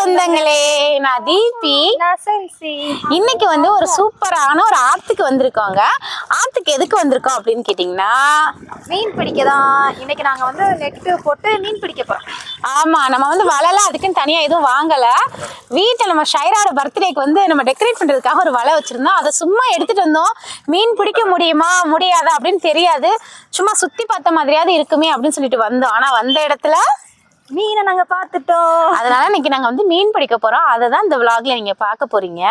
சொந்தங்களே நான் தீபி. இன்னைக்கு வந்து ஒரு சூப்பரான ஒரு ஆத்துக்கு வந்திருக்கோங்க. ஆத்துக்கு எதுக்கு வந்திருக்கோம் அப்படின்னு கேட்டிங்கன்னா மீன் பிடிக்க தான் இன்னைக்கு நாங்க வந்து நெட்டு போட்டு மீன் பிடிக்க போறோம். ஆமா நம்ம வந்து வலைலாம் அதுக்குன்னு தனியா எதுவும் வாங்கல. வீட்டில் நம்ம ஷைராட பர்த்டேக்கு வந்து நம்ம டெக்கரேட் பண்றதுக்காக ஒரு வலை வச்சிருந்தோம். அதை சும்மா எடுத்துட்டு வந்தோம். மீன் பிடிக்க முடியுமா முடியாதா அப்படின்னு தெரியாது. சும்மா சுத்தி பார்த்த மாதிரியாவது இருக்குமே அப்படின்னு சொல்லிட்டு வந்தோம். ஆனா வந்த இடத்துல மீனை நாங்க பார்த்துட்டோம். அதனால இன்னைக்கு நாங்க வந்து மீன் பிடிக்க போறோம். அதை தான் இந்த vlogல நீங்க பார்க்க போறீங்க.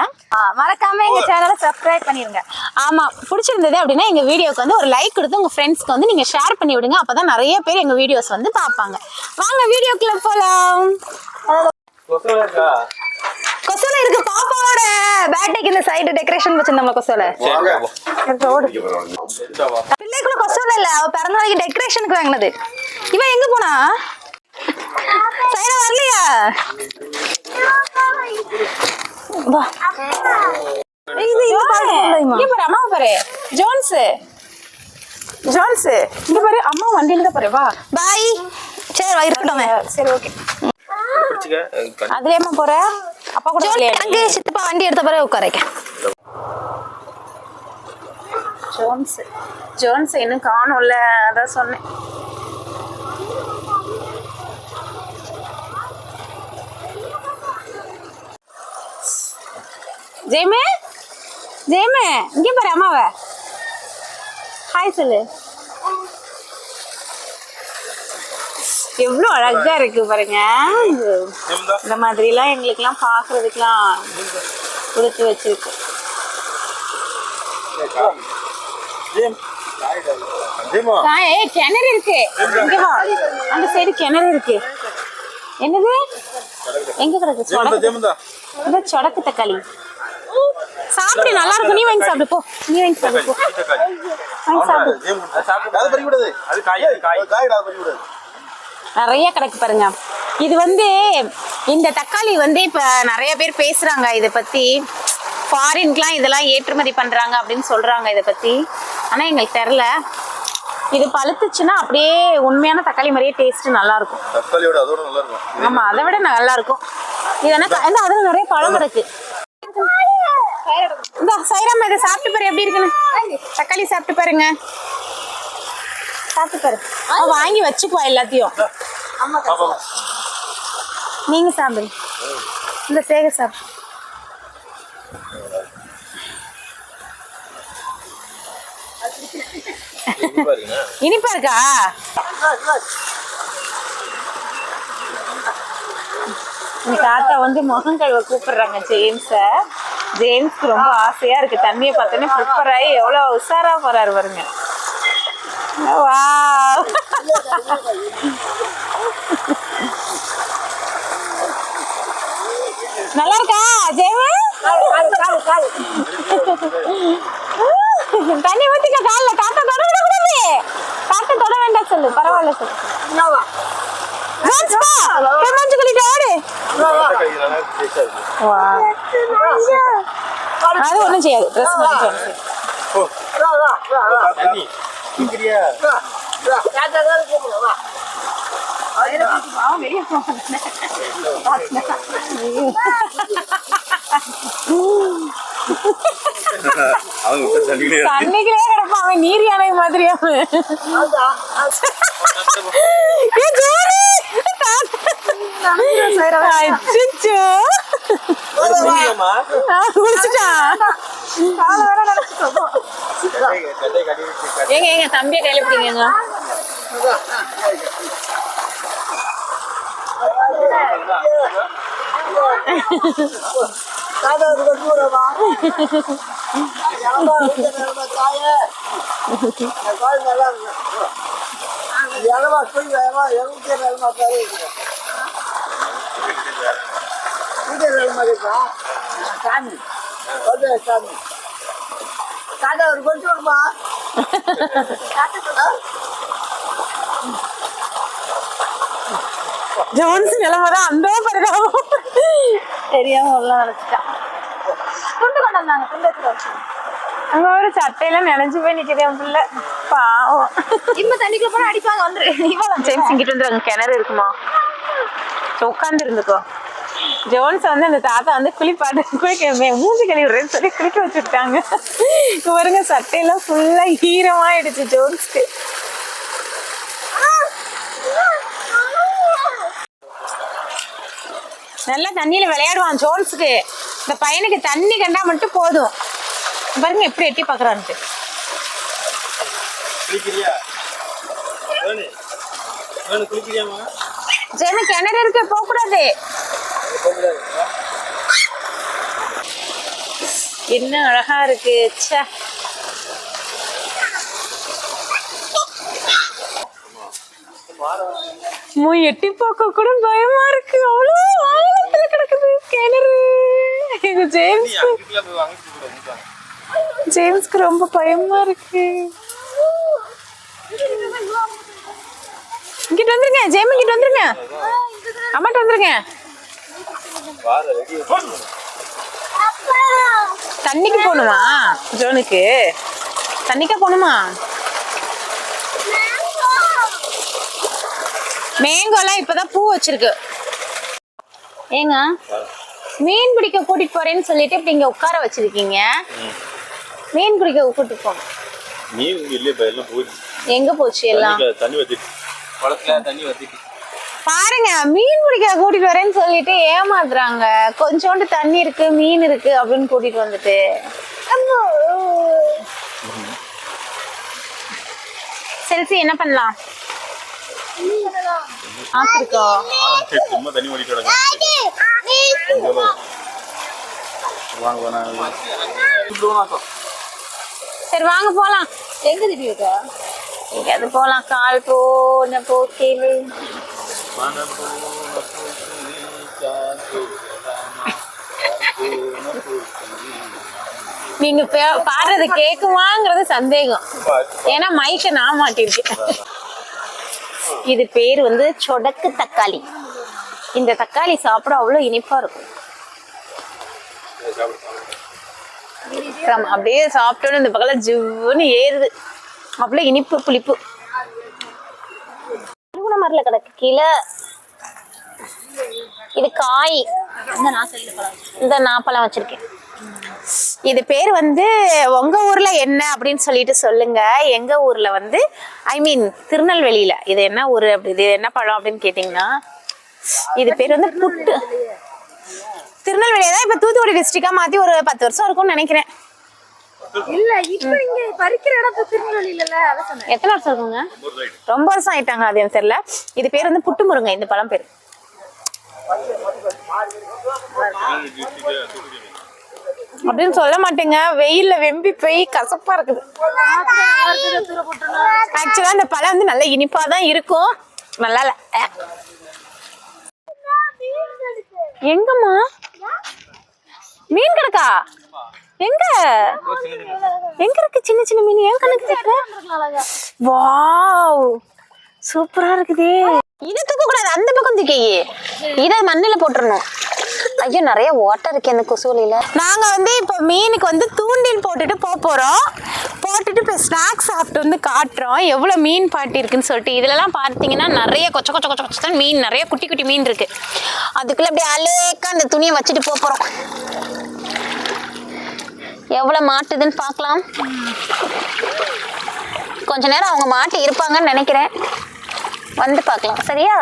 மறக்காம எங்க சேனலை சப்ஸ்கிரைப் பண்ணிருங்க. ஆமா பிடிச்சிருந்தது அப்படின்னா எங்க வீடியோக்கு வந்து ஒரு லைக் கொடுத்து உங்க ஃப்ரெண்ட்ஸ்க்கு வந்து நீங்க ஷேர் பண்ணி விடுங்க. அப்பதான் நிறைய பேர் எங்க வீடியோஸ் வந்து பார்ப்பாங்க. வாங்க வீடியோக்குள்ள போலாம். கொசோல இருக்கு? பாப்பாவோட பேட்டேக்கு இந்த சைடு டெக்கரேஷன் வச்சிருந்தோம்ல கொசோல. பிள்ளைக்குள்ள கொசோல இல்ல அவ பிறந்த நாளைக்கு டெக்கரேஷனுக்கு வாங்கினது. இவன் எங்க போனா? சைனா வரலையா வா. இது இங்க பாரு. இங்க பாரு அம்மா பாரு ஜோன்ஸ். ஜோன்ஸ். இங்க பாரு அம்மா வண்டியில தான் பாரு வா. பாய். சரி வா இருக்கட்டும். சரி ஓகே. அதுலயேம்மா போற? அப்பா கூட? அங்கே சித்தப்பா வண்டி எடுத்த பிறகு உட்காரைக்க ஜோன்ஸ். ஜோன்ஸ் இன்னும் காணும்ல அதான் சொன்னேன். ஜெயமே? ஜெயமே இங்க பாரு அம்மாவ. ஹாய் சொல்லு. எவ்வளோ அழகா இருக்கு பாருங்க. இந்த மாதிரிலாம் எங்களுக்கெல்லாம் பார்க்கறதுக்கெல்லாம் கொடுத்து வச்சிருக்கு. கிணறு இருக்கு. இங்க வா. அந்த சைடு கிணறு இருக்கு. என்னது? எங்க கிடக்கு? சொடக்கு தக்காளி. சாப்பிடு நல்லா இருக்கும். நீ வாங்கி சாப்பிடு போ. நீ வாங்கி சாப்பிடு போ. வாங்கி சாப்பிடு. அது காய், காய். கூடாது. நிறைய கிடக்கு பாருங்க. இது வந்து இந்த தக்காளி வந்து இப்ப நிறைய பேர் பேசுறாங்க இதை பத்தி. ஃபாரின்க்குலாம் இதெல்லாம் ஏற்றுமதி பண்றாங்க அப்படின்னு சொல்றாங்க இதை பத்தி. ஆனா எங்களுக்கு தெரில. இது பழுத்துச்சுன்னா அப்படியே உண்மையான தக்காளி மாதிரியே டேஸ்ட் நல்லா இருக்கும் தக்காளியோட அதோட நல்லா இருக்கும் ஆமா அதை விட நல்லா இருக்கும் இது என்ன அதுல நிறைய பழம் கிடக்கு. இந்த சைராமா இதை சாப்பிட்டு பாரு எப்படி இருக்குன்னு. தக்காளி சாப்பிட்டு பாருங்க. சாப்பிட்டு பாரு. வாங்கி வச்சுக்குவா எல்லாத்தையும். நீங்க சாப்பிடுங்க இந்த சேக சாப்பிடு இனிப்பா இருக்கா? தாத்தா வந்து முகம் கழுவ கூப்பிடுறாங்க ஜேம்ஸ. ஜேம்ஸ்க்கு ரொம்ப ஆசையா இருக்கு. தண்ணியை பார்த்தோன்னே ப்ரிப்பர் ஆகி எவ்வளவு உஷாரா போறாரு பாருங்க. வா நல்லா இருக்கா ஜெயமா? தண்ணி ஊத்திக்க கால்ல. தாத்தா தொட விடக்கூடாது தாத்தா தொட வேண்டாம் சொல்லு. பரவாயில்ல சொல்லு. ஜேம்ஸ் பா. போய் மூஞ்சி அது ஒண்ணும் செய்யாது. ட்ரெஸ். தண்ணிக்குள்ளே கிடப்பான் அவன். நீர் யானை மாதிரி அவன். ஏ, ஜோரு! அச்சச்சோ. குடிக்கலாமா? ஆ, குடிச்சிட்டான் ஏங்க தம்பியை கையில பிடிங்க ஜோன்ஸ் நிலைமை தான் அந்த பரிதாபம் தெரியாம உள்ள நினைச்சிட்டான் துண்டு கொண்டு வந்தாங்க துண்டு அங்க ஒரு சட்டையில நினைஞ்சு போய் நிக்குது என் பிள்ளை. பாவம். இப்ப தண்ணிக்குள்ள போனா அடிப்பாங்க வந்துரு. இவள ஜேம்ஸ் இங்கிட்டு வந்து அங்க கிணறு இருக்குமா? உட்காந்து இருந்துக்கோ. ஜோன்ஸ் வந்து அந்த தாத்தா வந்து குளிப்பாட்டு குளிக்க மூஞ்சி கழுவிடுறேன்னு சொல்லி குளிக்க வச்சுட்டாங்க. இங்க பாருங்க சட்டையெல்லாம் ஃபுல்லா ஈரமாயிடுச்சு ஜோன்ஸ்க்கு. நல்லா தண்ணியில விளையாடுவான் ஜோன்ஸுக்கு. இந்த பையனுக்கு தண்ணி கண்டா மட்டும் போதும். பாருங்க எப்படி எட்டி குளிக்கிறியாமா ஜெனு கிணறு இருக்கு போக கூடாது என்ன அழகா இருக்கு ச்சே. மோ எட்டி பார்க்க கூட பயமா இருக்கு. அவ்வளோ ஆழத்துல கிடக்குது கிணறு. எங்க ஜேம்ஸ் ஜேம்ஸ்க்கு ரொம்ப பயமா இருக்கு. இங்கிட்டு வந்துருங்க ஜேம் இங்கிட்டு வந்துருங்க. அம்மாட்ட வந்துருங்க. தண்ணிக்கு போகணுமா? ஜோனுக்கு? தண்ணிக்கா போகணுமா? மேங்கோலாம் இப்பதான் பூ வச்சிருக்கு. ஏங்க மீன் பிடிக்க கூட்டிட்டு போறேன்னு சொல்லிட்டு இப்படி இங்க உட்கார வச்சிருக்கீங்க. மீன் பிடிக்க கூட்டிட்டு போங்க இங்க இல்லையே இப்ப எல்லாம் போச்சு எங்க போச்சு எல்லாம்? தண்ணி தண்ணி வத்திட்டு. குளத்துல தண்ணி வத்திட்டு. பாருங்க மீன் பிடிக்க கூட்டிட்டு வரேன்னு சொல்லிட்டு ஏமாத்துறாங்க. கொஞ்சோண்டு தண்ணி இருக்கு மீன் இருக்கு அப்படின்னு கூட்டிட்டு வந்துட்டு. செல்சி என்ன பண்ணலாம்? ஆப்பிரிக்கா. சரி, வாங்க வேணாம் சரி வாங்க போலாம். எங்க திடீர்க்கா எங்கேயாவது போலாம். கால் போன போக்கிலே நீங்க பே- பாடுறது கேக்குமாங்கிறது சந்தேகம். ஏன்னா மைக்க நான் மாட்டிருக்கேன். இது பேர் வந்து சொடக்கு தக்காளி. இந்த தக்காளி சாப்பிட அவ்வளோ இனிப்பா இருக்கும். அப்படியே சாப்பிட்டோன்னு இந்த பக்கம் ஜிவ்னு ஏறுது. அவ்வளோ இனிப்பு புளிப்பு. அருகுண மரல கிடக்கு. கீழே இது காய். இந்த நாப்பழம் இந்த நாப்பழம் வச்சிருக்கேன். இது பேர் வந்து உங்க ஊர்ல என்ன? அப்படின்னு சொல்லிட்டு சொல்லுங்க. எங்க ஊர்ல வந்து ஐ மீன் திருநெல்வேலியில. இது என்ன ஊர் அப்படி இது என்ன பழம் அப்படின்னு கேட்டிங்கன்னா இது பேர் வந்து புட்டு. திருநெல்வேலியை தான் இப்ப தூத்துக்குடி டிஸ்ட்ரிக்டா மாத்தி ஒரு பத்து வருஷம் இருக்கும்னு நினைக்கிறேன். இல்ல இப்ப இங்க பறிக்கிற இடத்து திருநெல்வேலி இல்ல அதை சொன்னேன். எத்தனை வருஷம் இருக்குங்க ரொம்ப வருஷம் ஆயிட்டாங்க அது எனக்கு தெரியல. இது பேர் வந்து புட்டு முருங்கை இந்த பழம் பேர். அப்படின்னு சொல்ல மாட்டேங்க. வெயில்ல வெம்பி போய் கசப்பா இருக்குது. ஆக்சுவலா இந்த பழம் வந்து நல்ல இனிப்பா தான் இருக்கும். நல்லா இல்ல. எங்கம்மா? மீன் கிடக்கா எங்க? எங்க இருக்கு சின்ன சின்ன மீன்? ஏன் கணக்கு இருக்கு வாவ். சூப்பரா இருக்குதே. இதை தூக்க கூடாது அந்த பக்கம் தூக்கி இதை மண்ணில் போட்டுறணும். ஐயோ நிறைய ஓட்டை இருக்கு அந்த கொசுவலியில நாங்க வந்து இப்போ மீனுக்கு வந்து தூண்டில் போட்டுட்டு போக போறோம். போட்டுட்டு இப்போ ஸ்நாக்ஸ் சாப்பிட்டு வந்து காட்டுறோம். எவ்வளோ மீன் பாட்டி இருக்குன்னு சொல்லிட்டு. இதுலலாம் பார்த்தீங்கன்னா நிறைய கொச்ச கொச்ச கொச்ச கொச்ச தான் மீன் நிறைய குட்டி குட்டி மீன் இருக்கு. அதுக்குள்ள அப்படியே அலேக்கா அந்த துணியை வச்சுட்டு போக போறோம். எவ்வளோ மாட்டுதுன்னு பார்க்கலாம். கொஞ்ச நேரம் அவங்க மாட்டி இருப்பாங்கன்னு நினைக்கிறேன். வந்து பார்க்கலாம். சரியா?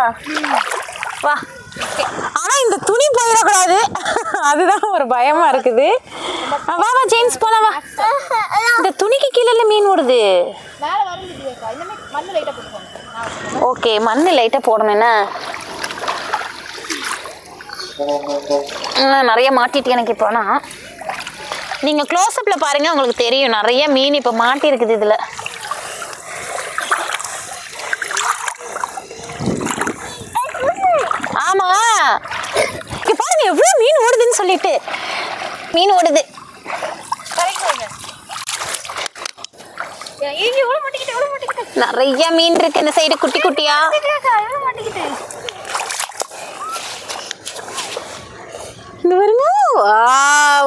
வா. ஆனால் இந்த துணி போயிடக்கூடாது. அதுதான் ஒரு பயமா இருக்குது. வா வா ஜெயின்ஸ் போலாம் வா. இந்த துணிக்கு கீழே மீன் ஓடுது. ஓகே மண்ணு லைட்டாக போடணும் என்ன? நிறைய மாட்டிட்டு எனக்கு இப்போ நீங்கள் க்ளோஸ்அப்பில் பாருங்கள் உங்களுக்கு தெரியும். நிறைய மீன் இப்போ மாட்டி இருக்குது இதில். ஆமா. இங்க பாருங்க எவ்வளவு மீன் ஓடுதுன்னு சொல்லிட்டு. மீன் ஓடுது. நிறைய மீன் இருக்கு இந்த சைடு குட்டி குட்டியா. இந்த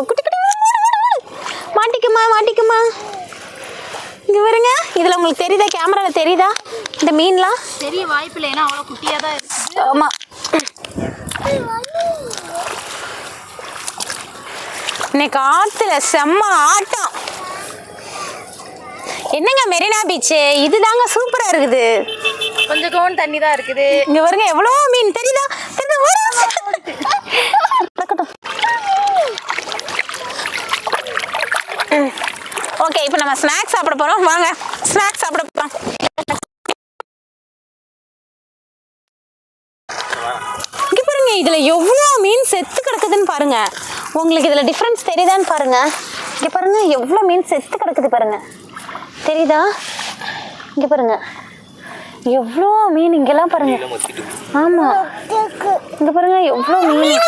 குட்டி குட்டி. மாட்டிக்குமா மாட்டிக்குமா? இங்க பாருங்க. இதுல உங்களுக்கு தெரியுதா? கேமரால தெரியுதா? இந்த மீன்லாம்? தெரிய வாய்ப்பு ஏன்னா அவ்வளவு குட்டியா தான் இருக்கு ஆமா. இன்னைக்கு ஆத்துல செம்ம ஆட்டம். என்னங்க மெரினா பீச் இதுதாங்க சூப்பரா இருக்குது. கொஞ்சம் கவுன் தண்ணி தான் இருக்குது. இங்க பாருங்க எவ்வளவு மீன். தெரியுதா? தெரியுதா ஓடு. நடக்கட்டும். ம். ஓகே இப்போ நம்ம ஸ்நாக்ஸ் சாப்பிட போறோம். வாங்க ஸ்நாக்ஸ் சாப்பிட போறோம். இங்க பாருங்க இதுல எவ்வளோ மீன் செத்து கிடக்குதுன்னு பாருங்க. உங்களுக்கு இதுல டிஃபரன்ஸ் தெரியுதான்னு பாருங்க. இங்க பாருங்க எவ்வளோ மீன் செத்து கிடக்குது பாருங்க. தெரியுதா? இங்க பாருங்க. எவ்வளோ மீன் இங்கெல்லாம் பாருங்க. ஆமா. இங்க பாருங்க எவ்வளோ மீன்.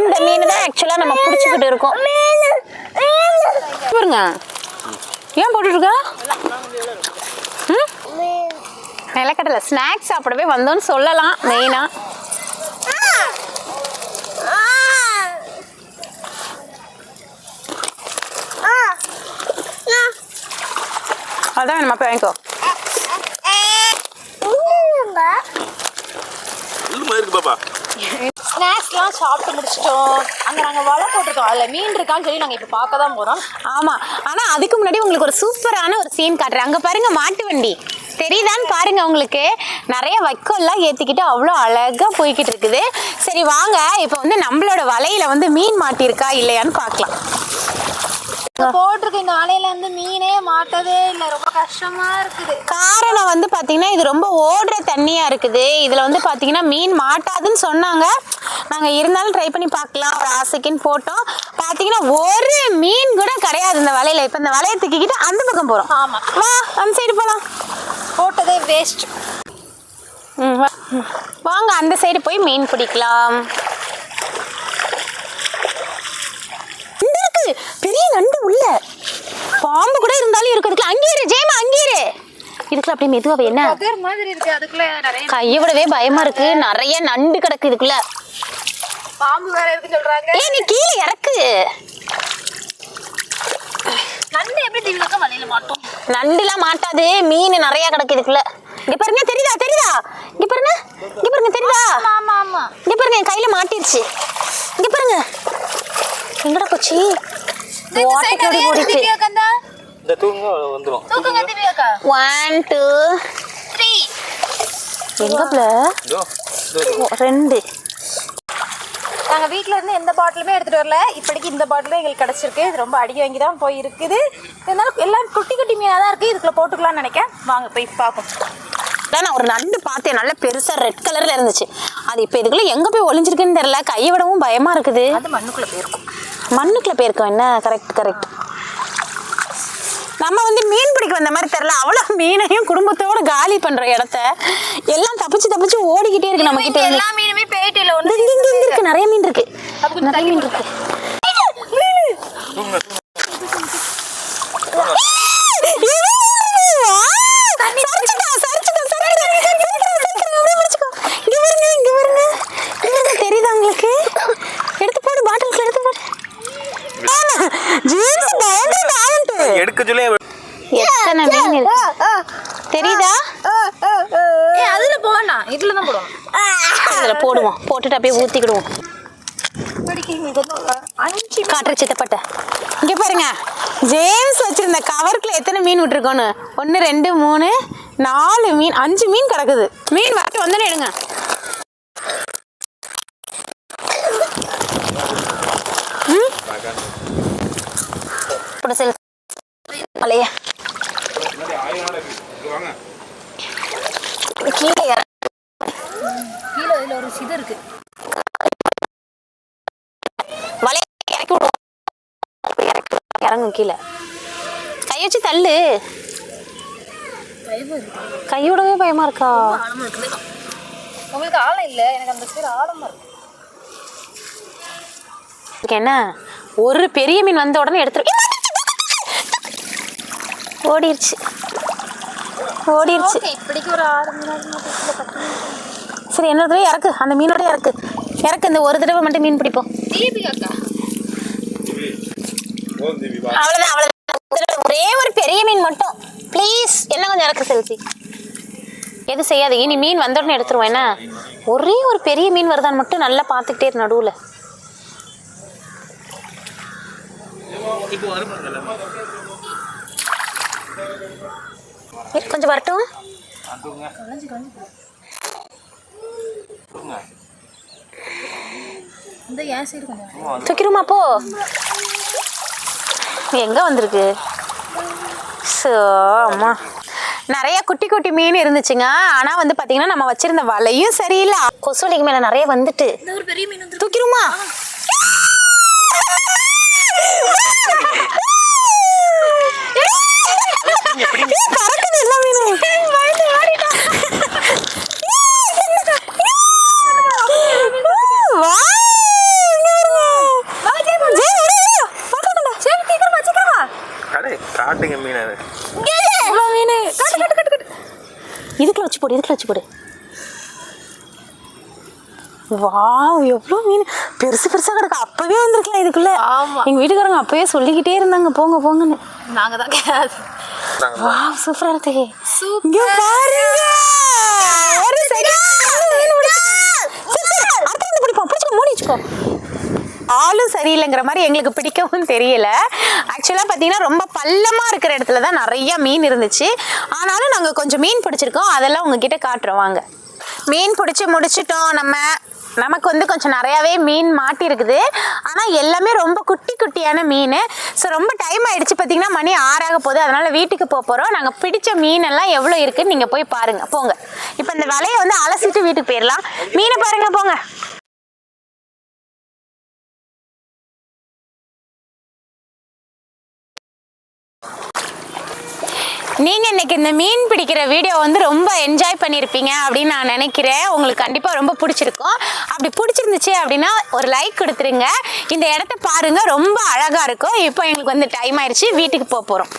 இந்த மீன் தான் ஆக்சுவலா நம்ம பிடிச்சிக்கிட்டு இருக்கோம். பாருங்க. ஏன் போட்டுருக்கா நிலக்கடலை ஸ்நாக்ஸ் சாப்பிடவே வந்தோன்னு சொல்லலாம் மெயினா. அதான் நம்ம போய் வாங்கிக்கோ. ஸ்நாக்ஸ்லாம் சாப்பிட்டு முடிச்சிட்டோம். அங்கே நாங்கள் வலை போட்டிருக்கோம். அதில் மீன் இருக்கான்னு சொல்லி நாங்கள் இப்போ பார்க்க தான் போகிறோம் ஆமாம் ஆனால் அதுக்கு முன்னாடி உங்களுக்கு ஒரு சூப்பரான ஒரு சீன் காட்டுறேன். அங்கே பாருங்கள் மாட்டு வண்டி. தெரியுதான்னு பாருங்க உங்களுக்கு. நிறைய வைக்கோல்லாம் ஏற்றிக்கிட்டு அவ்வளோ அழகாக போய்கிட்டு இருக்குது. சரி வாங்க. இப்போ வந்து நம்மளோட வலையில் வந்து மீன் மாட்டியிருக்கா இல்லையான்னு பார்க்கலாம். போட்டிருக்க இந்த வலையில இருந்து மீனே மாட்டதே இல்லை. ரொம்ப கஷ்டமா இருக்குது. காரணம் வந்து பாத்தீங்கன்னா இது ரொம்ப ஓடுற தண்ணியா இருக்குது. இதுல வந்து பாத்தீங்கன்னா மீன் மாட்டாதுன்னு சொன்னாங்க. நாங்க இருந்தாலும் ட்ரை பண்ணி பார்க்கலாம். ஒரு ஆசைக்குன்னு போட்டோம். பாத்தீங்கன்னா ஒரு மீன் கூட கிடையாது இந்த வலையில. இப்ப இந்த வலையை தூக்கிக்கிட்டு அந்த பக்கம் போறோம். ஆமா. வா அந்த சைடு போலாம். போட்டதே வேஸ்ட். வாங்க அந்த சைடு போய் மீன் பிடிக்கலாம் இங்க இருக்கு பெரிய நண்டு உள்ள. பாம்பு கூட இருந்தாலும் இருக்கிறதுக்கு அங்கே இரு ஜெயமா அங்கே இரு. இதுக்குள்ள அப்படியே மெதுவா என்ன? மாதிரி இருக்கு அதுக்குள்ள நிறைய கையை விடவே பயமா இருக்கு. நிறைய நண்டு கிடக்கு இதுக்குள்ள. பாம்பு வேற இருக்குன்னு சொல்றாங்க? ஏய் நீ கீழே இறக்கு. நண்டு எப்படி திவ்யாக்கா வலையில மாட்டோம்? நண்டுலாம் மாட்டாது. மீன் நிறைய கிடக்கு இதுக்குள்ள. இங்க பாருங்க தெரியுதா தெரியுதா? இங்க பாருங்க இங்க பாருங்க தெரியுதா? ஆமா ஆமா. இங்க பாருங்க என் கையில மாட்டிருச்சு. இங்க பாருங்க. எங்கடா போச்சு? இந்தா. இந்த தூங்க வந்துடும் தூக்குங்க எங்க இதோ ரெண்டு. நாங்கள் வீட்டில் இருந்து எந்த பாட்டிலுமே எடுத்துகிட்டு வரல. இப்படிக்கு இந்த பாட்டிலும் எங்களுக்கு கிடச்சிருக்கு. இது ரொம்ப அடி வாங்கி தான் போய் இருக்குது இருந்தாலும் எல்லாம் குட்டி குட்டி மீனாக தான் இருக்குது இதுக்குள்ள போட்டுக்கலாம்னு நினைக்கிறேன் வாங்க போய் பார்ப்போம். நான் ஒரு நண்டு பார்த்தேன். நல்ல பெருசா ரெட் கலர்ல இருந்துச்சு. அது இப்போ இதுக்குள்ள எங்க போய் ஒளிஞ்சிருக்குன்னு தெரியல. கையை விடவும் பயமா இருக்குது. அது மண்ணுக்குள்ளே போயிருக்கும். மண்ணுக்குள்ள போயிருக்கோம். என்ன? கரெக்ட் கரெக்ட் நம்ம வந்து மீன் பிடிக்க வந்த மாதிரி தெரியல. அவ்வளோ மீனையும் குடும்பத்தோட காலி பண்ற இடத்த எல்லாம் தப்பிச்சு தப்பிச்சு ஓடிக்கிட்டே இருக்கு நம்ம கிட்ட. எல்லா மீனுமே போயிட்டு இல்லை இங்க, இங்க, இருக்கு. நிறைய மீன் இருக்கு. நிறைய மீன் இருக்கு தூங்க சரிச்சுட்டா, சரிச்சுட்டா, சரிச்சுட்டா, சரிச்சுட்டா, சரிச்சுட்டா, அப்படியே பிடிச்சுக்கோ. இங்க பாருங்க, இங்க பாருங்க. இங்க பாருங்க, தெரியுதா உங்களுக்கு எடுத்து போடு பாட்டிலுக்கு எடுத்து போடு ஆமா, ஜேம்ஸ் பயங்கர talent. எடுக்க சொல்லி எத்தனை மீன் இருக்கு தெரியுதா ஏ அதில் போகணும் இதில் தான் போடுவோம் இதுல போடுவோம் போட்டுட்டு அப்படியே ஊத்திக்கிடுவோம் காட்டுற சித்தப்பட்ட இங்க பாருங்க ஜேம்ஸ் வச்சிருந்த கவருக்குள்ள எத்தனை மீன் விட்டுருக்கோன்னு ஒன்று ரெண்டு மூணு நாலு மீன் அஞ்சு மீன் கிடக்குது மீன் வாங்கி வந்தோன்னு எடுங்க ம்? இப்படி செல் பழைய கீழே இறங்கு. கீழே இதில் ஒரு இது இருக்குது வலைய இறக்கி விடுவோம் இறக்கு- இறங்கும் கீழே. கை வச்சு தள்ளு. கையோடவே பயமா இருக்கா? உங்களுக்கு ஆழம் இல்லை. எனக்கு அந்த சைடு ஆழமாக இருக்கு. என்ன? ஒரு பெரிய மீன் வந்த உடனே எடுத்துரு. ஓடிருச்சு. ஓடிருச்சு. இப்படிக்கு ஒரு ஆறு சரி என்ன தடவை இறக்கு. அந்த மீனோட இறக்கு. இறக்கு இந்த ஒரு தடவை மட்டும் மீன் பிடிப்போம். அவ்வளோதான் அவ்வளோதான் ஒரே ஒரு பெரிய மீன் மட்டும். ப்ளீஸ் என்ன கொஞ்சம் இறக்கு செல்ஃபி எது செய்யாது இனி மீன் வந்தோடனே எடுத்துருவேன் எடுத்துருவோம். என்ன? ஒரே ஒரு பெரிய மீன் வருதான்னு மட்டும் நல்லா பார்த்துக்கிட்டே இரு நடுவில். கொஞ்சம் வரட்டும். தூக்கிடுமா போ. எங்க வந்திருக்கு? சோ அம்மா. நிறைய குட்டி குட்டி மீன் இருந்துச்சுங்க. ஆனா வந்து பாத்தீங்கன்னா நம்ம வச்சிருந்த வலையும் சரியில்லை. கொசுவலிக்கு மேல நிறைய வந்துட்டு. தூக்கிடுமா பறக்குது எல்லா மீனும் வா, இங்க வருங்க. ஜெய், விடு, விடு. பறக்குதுடா. சரி, சீக்கிரமா, சீக்கிரமா. கடை காட்டுங்க மீன் அது இவ்வளோ மீன். கட்டு, கட்டு, கட்டு, கட்டு. இதுக்குள்ள வச்சு போடு. வாவ் எவ்வளோ மீன். பெருசு பெருசா கிடக்கு. அப்பவே வந்திருக்கலாம் இதுக்குள்ள. ஆமா. எங்க வீட்டுக்காரங்க அப்பவே சொல்லிக்கிட்டே இருந்தாங்க. போங்க போங்கன்னு. நாங்க தான் கேது வாவ் சூப்பரா இருக்கு. சூப்பர். இங்க பாருங்க. ஒரு செகண்ட் பிடிப்போம். பிடிச்சிக்கோ மூடி வச்சுக்கோ. ஆளும் சரியில்லைங்கிற மாதிரி எங்களுக்கு பிடிக்கவும் தெரியல. ஆக்சுவலாக பார்த்தீங்கன்னா ரொம்ப பள்ளமாக இருக்கிற இடத்துல தான் நிறைய மீன் இருந்துச்சு. ஆனாலும் நாங்கள் கொஞ்சம் மீன் பிடிச்சிருக்கோம். அதெல்லாம் உங்ககிட்ட காட்டுறோம். வாங்க. மீன் பிடிச்சி முடிச்சிட்டோம் நம்ம. நமக்கு வந்து கொஞ்சம் நிறையாவே மீன் மாட்டிருக்குது. ஆனால் எல்லாமே ரொம்ப குட்டி குட்டியான மீன். ஸோ ரொம்ப டைம் ஆகிடுச்சு பார்த்தீங்கன்னா மணி ஆறாக போகுது. அதனால் வீட்டுக்கு போக போகிறோம் நாங்கள் பிடிச்ச மீனெல்லாம் எவ்வளோ இருக்குன்னு நீங்கள் போய் பாருங்கள் போங்க. இப்போ இந்த விலையை வந்து அலசிட்டு வீட்டுக்கு போயிடலாம். மீனை பாருங்கள் போங்க. நீங்கள் இன்றைக்கி இந்த மீன் பிடிக்கிற வீடியோ வந்து ரொம்ப என்ஜாய் பண்ணியிருப்பீங்க அப்படின்னு நான் நினைக்கிறேன். உங்களுக்கு கண்டிப்பாக ரொம்ப பிடிச்சிருக்கும். அப்படி பிடிச்சிருந்துச்சு அப்படின்னா ஒரு லைக் கொடுத்துருங்க. இந்த இடத்த பாருங்கள் ரொம்ப அழகாக இருக்கும். இப்போ எங்களுக்கு வந்து டைம் ஆயிடுச்சு வீட்டுக்கு போக போகிறோம்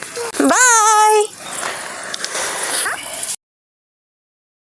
பாய்